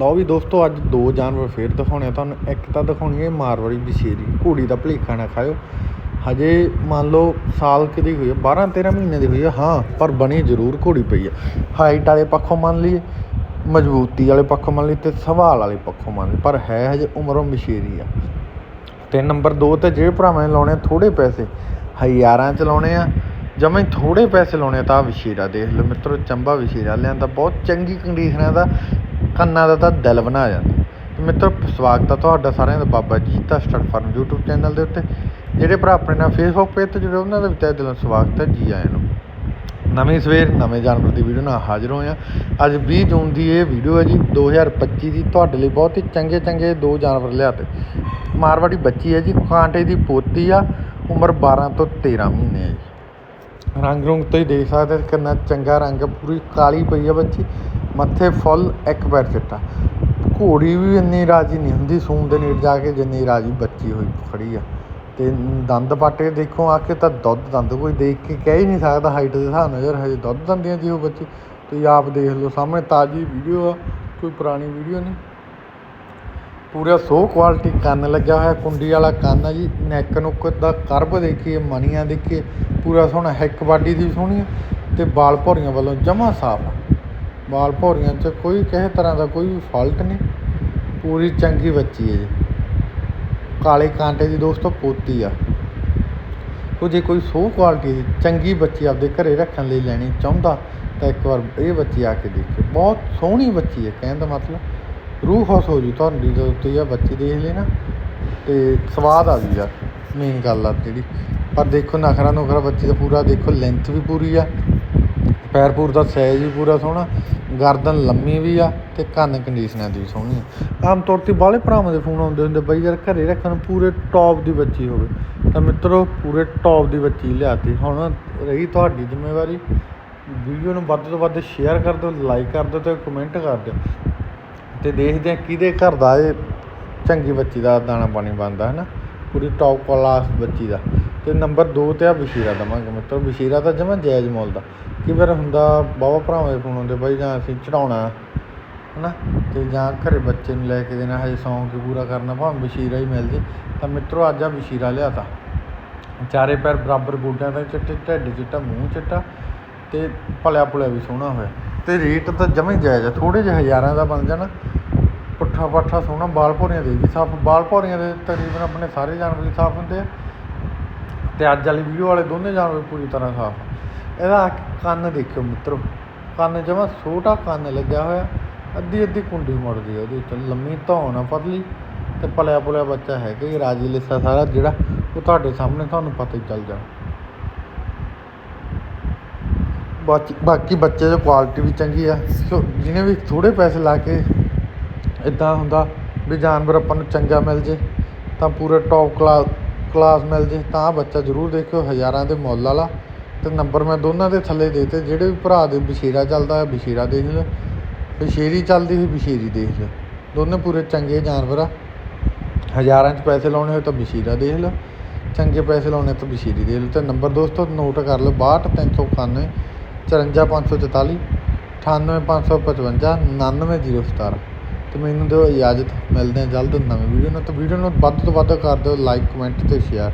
ਲਓ ਵੀ ਦੋਸਤੋ, ਅੱਜ ਦੋ ਜਾਨਵਰ ਫੇਰ ਦਿਖਾਉਣੇ ਆ ਤੁਹਾਨੂੰ। ਇੱਕ ਤਾਂ ਦਿਖਾਉਣੀ ਹੈ ਮਾਰਵਾੜੀ ਬਸ਼ੇਰੀ ਘੋੜੀ ਦਾ ਭਲੇਖਾ ਨਾ ਖਾਇਓ। ਹਜੇ ਮੰਨ ਲਓ ਸਾਲ ਕਿਦੀ ਹੋਈ ਹੈ 12 13 ਮਹੀਨੇ ਦੀ ਹੋਈ ਹੈ ਹਾਂ, ਪਰ ਬਣੀ ਜ਼ਰੂਰ ਘੋੜੀ ਪਈ ਹੈ ਹਾਈਟ ਵਾਲੇ ਪੱਖੋਂ ਮੰਨ ਲਈਏ, ਮਜ਼ਬੂਤੀ ਵਾਲੇ ਪੱਖੋਂ ਮੰਨ ਲਈ ਤੇ ਸਵਾਲ ਵਾਲੇ ਪੱਖੋਂ ਮੰਨ ਲਈ ਪਰ ਹੈ ਹਜੇ ਉਮਰੋਂ ਬਸ਼ੇਰੀ ਆ। ਤੇ ਨੰਬਰ 2 ਤੇ ਜਿਹੜੇ ਭਰਾਵਾਂ ਨੇ ਲਾਉਣੇ ਥੋੜੇ ਪੈਸੇ, ਹਜ਼ਾਰਾਂ ਚ ਲਾਉਣੇ ਆ, ਜਮੇ ਹੀ ਥੋੜੇ ਪੈਸੇ ਲਾਉਣੇ ਆ, ਤਾਂ ਵਿਸ਼ੇਰਾ ਦੇਖ ਲਓ ਮਿੱਤਰੋ, ਚੰਬਾ ਵਿਸ਼ੇਰਾ ਲਿਆਂਦਾ ਬਹੁਤ ਚੰਗੀ ਕੰਡੀਸ਼ਨ ਹੈ ਦਾ ਕੰਨਾਂ ਦਾ ਤਾਂ ਦਿਲ ਬਣਾ ਜਾਂਦਾ। ਤੇ ਮਿੱਤਰੋ, ਸਵਾਗਤ ਆ ਤੁਹਾਡਾ ਸਾਰਿਆਂ ਦਾ ਬਾਬਾ ਜੀਤਾ ਦਾ ਸਟਾਰਟ ਫਾਰਮ YouTube ਚੈਨਲ ਦੇ ਉੱਤੇ। ਜਿਹੜੇ ਭਰਾ ਆਪਣੇ ਨਾਲ Facebook ਪੇਜ ਤੇ ਜੁੜੇ ਉਹਨਾਂ ਦਾ ਵੀ ਤਹਿ ਦਿਲੋਂ ਸਵਾਗਤ ਹੈ ਜੀ ਆਇਆਂ ਨੂੰ। ਨਵੀਂ ਸਵੇਰ, ਨਵੇਂ ਜਾਨਵਰ ਦੀ ਵੀਡੀਓ ਨਾਲ ਹਾਜ਼ਰ ਹੋਏ ਆ। ਅੱਜ 20 ਜੂਨ ਦੀ ਇਹ ਵੀਡੀਓ ਹੈ ਜੀ 2025 ਦੀ ਤੁਹਾਡੇ ਲਈ ਬਹੁਤ ਹੀ ਚੰਗੇ ਚੰਗੇ ਦੋ ਜਾਨਵਰ ਲਿਆਤੇ। ਮਾਰਵਾੜੀ ਬੱਚੀ ਹੈ ਜੀ ਕਾਂਟੇ ਦੀ ਪੋਤੀ ਆ, ਉਮਰ 12 ਤੋਂ 13 ਮਹੀਨੇ ਹੈ ਜੀ। ਰੰਗ ਰੁੰਗ ਤੁਸੀਂ ਦੇਖ ਸਕਦੇ ਹੋ ਕਿੰਨਾ ਚੰਗਾ ਰੰਗ, ਪੂਰੀ ਕਾਲੀ ਪਈ ਆ ਬੱਚੀ, ਮੱਥੇ ਫੁੱਲ ਇੱਕ ਪੈਰ ਚਿੱਟਾ। ਘੋੜੀ ਵੀ ਇੰਨੀ ਰਾਜੀ ਨਹੀਂ ਹੁੰਦੀ, ਸੂਣ ਦੇ ਨੇੜ ਜਾ ਕੇ ਜਿੰਨੀ ਰਾਜੀ ਬੱਚੀ ਹੋਈ ਖੜੀ ਆ। ਤੇ ਦੰਦ ਪੱਟ ਕੇ ਦੇਖੋ ਆ ਕੇ ਤਾਂ ਦੁੱਧ ਦੰਦ ਕੋਈ ਦੇਖ ਕੇ ਕਹਿ ਹੀ ਨਹੀਂ ਸਕਦਾ ਹਾਈਟ ਦੇ ਹਿਸਾਬ ਨਾਲ ਯਾਰ, ਹਜੇ ਦੁੱਧ ਦੰਦੀਆਂ ਜੀ ਉਹ ਬੱਚੀ। ਤੁਸੀਂ ਆਪ ਦੇਖ ਲਓ ਸਾਹਮਣੇ ਤਾਜੀ ਵੀਡੀਓ ਆ, ਕੋਈ ਪੁਰਾਣੀ ਵੀਡੀਓ ਨਹੀਂ। ਪੂਰਾ ਸੋ ਕੁਆਲਿਟੀ ਕੰਨ ਲੱਗਿਆ ਹੋਇਆ, ਕੁੰਡੀ ਵਾਲਾ ਕੰਨ ਆ ਜੀ ਨੈਕ ਨੁੱਕ ਦਾ ਕਰਬ ਦੇਖੀਏ, ਮਣੀਆਂ ਦੇਖੀਏ, ਪੂਰਾ ਸੋਹਣਾ ਹਿੱਕ ਬਾਡੀ ਦੀ ਸੋਹਣੀ ਆ, ਤੇ ਬਾਲ ਭੌਰੀਆਂ ਵੱਲੋਂ ਜਮਾ ਸਾਫ਼ ਆ। ਬਾਲ ਭੌਰੀਆਂ 'ਚ ਕੋਈ ਕਿਸੇ ਤਰ੍ਹਾਂ ਦਾ ਕੋਈ ਵੀ ਫਾਲਟ ਨਹੀਂ, ਪੂਰੀ ਚੰਗੀ ਬੱਚੀ ਹੈ ਜੀ। ਕਾਲੇ ਕਾਂਟੇ ਦੀ ਦੋਸਤੋ ਪੋਤੀ ਆ। ਉਹ ਜੇ ਕੋਈ ਸੋ ਕੁਆਲਿਟੀ ਦੀ ਚੰਗੀ ਬੱਚੀ ਆਪਦੇ ਘਰੇ ਰੱਖਣ ਲਈ ਲੈਣੀ ਚਾਹੁੰਦਾ, ਤਾਂ ਇੱਕ ਵਾਰ ਇਹ ਬੱਚੀ ਆ ਕੇ ਦੇਖੋ ਬਹੁਤ ਸੋਹਣੀ ਬੱਚੀ ਹੈ ਕਹਿਣ ਦਾ ਮਤਲਬ। ਰੂਹ ਖੁਸ਼ ਹੋ ਜੂ ਤੁਹਾਡੀ ਜਦੋਂ ਤੁਸੀਂ ਇਹ ਬੱਚੀ ਦੇਖ ਲਈ ਨਾ, ਤੇ ਸਵਾਦ ਆ ਜੂ ਯਾਰ ਮੇਨ ਗੱਲ ਆ ਜਿਹੜੀ ਪਰ ਦੇਖੋ ਨਖਰਾ ਨੁਖਰਾ ਬੱਚੀ ਦਾ ਪੂਰਾ, ਦੇਖੋ ਲੈਂਥ ਵੀ ਪੂਰੀ ਆ, ਪੈਰ ਪੂਰ ਦਾ ਸਾਈਜ਼ ਵੀ ਪੂਰਾ ਸੋਹਣਾ, ਗਰਦਨ ਲੰਮੀ ਵੀ ਆ, ਤੇ ਕੰਨ ਕੰਡੀਸ਼ਨਾਂ ਦੀ ਵੀ ਸੋਹਣੀ ਆਮ ਤੌਰ ਤੇ ਬਾਹਲੇ ਭਰਾਵਾਂ ਦੇ ਫੋਨ ਆਉਂਦੇ ਹੁੰਦੇ ਬਈ ਯਾਰ ਘਰੇ ਰੱਖਣ ਪੂਰੇ ਟੌਪ ਦੀ ਬੱਚੀ ਹੋਵੇ। ਤਾਂ ਮਿੱਤਰੋ, ਪੂਰੇ ਟੌਪ ਦੀ ਬੱਚੀ ਲਿਆਤੀ। ਹੁਣ ਰਹੀ ਤੁਹਾਡੀ ਜ਼ਿੰਮੇਵਾਰੀ। ਵੀਡੀਓ ਨੂੰ ਵੱਧ ਤੋਂ ਵੱਧ ਸ਼ੇਅਰ ਕਰ ਦਿਓ ਲਾਈਕ ਕਰ ਦਿਓ ਤੇ ਕਮੈਂਟ ਕਰ ਦਿਓ। ਅਤੇ ਦੇਖਦੇ ਹਾਂ ਕਿਹਦੇ ਘਰ ਦਾ ਇਹ ਚੰਗੀ ਬੱਚੀ ਦਾ ਦਾਣਾ ਪਾਣੀ ਬਣਦਾ ਹੈ ਨਾ ਪੂਰੀ ਟੌਪ ਕਲਾਸ ਬੱਚੀ ਦਾ। ਅਤੇ ਨੰਬਰ 2 ਤੇ ਆ ਬਸ਼ੀਰਾ ਦੇਵਾਂਗੇ ਮਿੱਤਰ। ਬਸ਼ੀਰਾ ਤਾਂ ਜਮਾਂ ਜਾਇਜ਼ ਮੁੱਲ ਦਾ। ਕਈ ਵਾਰ ਹੁੰਦਾ ਬਾਵਾ ਭਰਾਵਾਂ ਦੇ ਫੋਨ ਆਉਂਦੇ, ਬਾਈ ਜਾਂ ਅਸੀਂ ਚੜਾਉਣਾ ਹੈ ਨਾ ਅਤੇ ਜਾਂ ਘਰੇ ਬੱਚੇ ਨੂੰ ਲੈ ਕੇ ਦੇਣਾ, ਹਜੇ ਸ਼ੌਂਕ ਪੂਰਾ ਕਰਨਾ, ਭਾਵੇਂ ਬਸ਼ੀਰਾ ਹੀ ਮਿਲ ਜੇ। ਤਾਂ ਮਿੱਤਰੋ, ਅੱਜ ਆ ਬਸ਼ੀਰਾ ਲਿਆਤਾ। ਚਾਰੇ ਪੈਰ ਬਰਾਬਰ ਗੋਡਿਆਂ ਦਾ ਚਿੱਟੇ, ਢਿੱਡ ਚਿੱਟਾ, ਮੂੰਹ ਚਿੱਟਾ ਤੇ ਭਲਿਆ ਭੁਲਿਆ ਵੀ ਸੋਹਣਾ ਹੋਇਆ। ਤੇ ਰੇਟ ਤਾਂ ਜਮਾਂ ਹੀ ਜਾਇਜ਼ ਆ ਥੋੜੇ ਜਿਹੇ ਹਜ਼ਾਰਾਂ ਦਾ ਬਣ ਜਾਣਾ। ਪੁੱਠਾ ਪਾਠਾ ਸੋਹਣਾ, ਬਾਲ ਭੌਰੀਆਂ ਦੇ ਵੀ ਸਾਫ਼, ਬਾਲ ਭੌਰੀਆਂ ਦੇ ਤਕਰੀਬਨ ਆਪਣੇ ਸਾਰੇ ਜਾਨਵਰ ਹੀ ਸਾਫ਼ ਹੁੰਦੇ ਆ। ਤੇ ਅੱਜ ਵਾਲੀ ਵੀਡੀਓ ਵਾਲੇ ਦੋਨੇ ਜਾਨਵਰ ਪੂਰੀ ਤਰ੍ਹਾਂ ਸਾਫ਼ ਆ। ਇਹਦਾ ਕੰਨ ਦੇਖਿਓ ਮਿੱਤਰੋ, ਕੰਨ ਜਮਾਂ ਛੋਟਾ ਕੰਨ ਲੱਗਿਆ ਹੋਇਆ, ਅੱਧੀ ਅੱਧੀ ਕੁੰਡੀ ਮੁੜਦੀ ਆ ਉਹਦੇ ਉੱਤੇ, ਲੰਮੀ ਧੌਣ ਆ ਪਤਲੀ, ਤੇ ਪਲਿਆ ਪੁਲਿਆ ਬੱਚਾ ਹੈਗਾ ਹੀ ਰਾਜੀ ਲਿੱਸਾ ਸਾਰਾ ਜਿਹੜਾ, ਉਹ ਤੁਹਾਡੇ ਸਾਹਮਣੇ ਤੁਹਾਨੂੰ ਪਤਾ ਹੀ ਚੱਲ ਜਾਣਾ। ਬਾਕੀ ਬਾਕੀ ਬੱਚੇ ਦੀ ਕੁਆਲਿਟੀ ਵੀ ਚੰਗੀ ਆ। ਸੋ ਜਿਹਨੇ ਵੀ ਥੋੜੇ ਪੈਸੇ ਲਾ ਕੇ ਇਦਾਂ ਹੁੰਦਾ ਵੀ ਜਾਨਵਰ ਆਪਾਂ ਨੂੰ ਚੰਗਾ ਮਿਲ ਜੇ, ਤਾਂ ਪੂਰਾ ਟੌਪ ਕਲਾਸ ਕਲਾਸ ਮਿਲ ਜੇ, ਤਾਂ ਬੱਚਾ ਜ਼ਰੂਰ ਦੇਖਿਓ ਹਜ਼ਾਰਾਂ ਦੇ ਮੁੱਲ ਵਾਲਾ। ਤੇ ਨੰਬਰ ਮੈਂ ਦੋਨਾਂ ਦੇ ਥੱਲੇ ਦੇਤੇ ਜਿਹੜੇ ਵੀ ਭਰਾ ਦੇ ਬਸ਼ੀਰਾ ਚੱਲਦਾ ਹੈ ਬਸ਼ੀਰਾ ਦੇਖ ਲਓ। ਬਸ਼ੀਰੀ ਚੱਲਦੀ ਹੋਈ ਬਸ਼ੀਰੀ ਦੇਖ ਲਓ। ਦੋਨੇ ਪੂਰੇ ਚੰਗੇ ਜਾਨਵਰ ਆ। ਹਜ਼ਾਰਾਂ 'ਚ ਪੈਸੇ ਲਾਉਣੇ ਹੋਏ ਤਾਂ ਬਸ਼ੀਰਾ ਦੇਖ ਲਓ। ਚੰਗੇ ਪੈਸੇ ਲਾਉਣੇ ਤਾਂ ਬਸ਼ੀਰੀ ਦੇਖ ਲਓ। ਤੇ ਨੰਬਰ ਦੋਸਤੋ ਨੋਟ ਕਰ ਲਓ 62391 54544 98555 99017 ਅਤੇ ਮੈਨੂੰ ਦਿਓ ਇਜਾਜ਼ਤ, ਮਿਲਦੇ ਹਾਂ ਜਲਦ ਨਵੀਂ ਵੀਡੀਓ ਨਾਲ। ਤੇ ਵੀਡੀਓ ਨੂੰ ਵੱਧ ਤੋਂ ਵੱਧ ਕਰ ਦਿਓ ਲਾਈਕ ਕਮੈਂਟ ਅਤੇ ਸ਼ੇਅਰ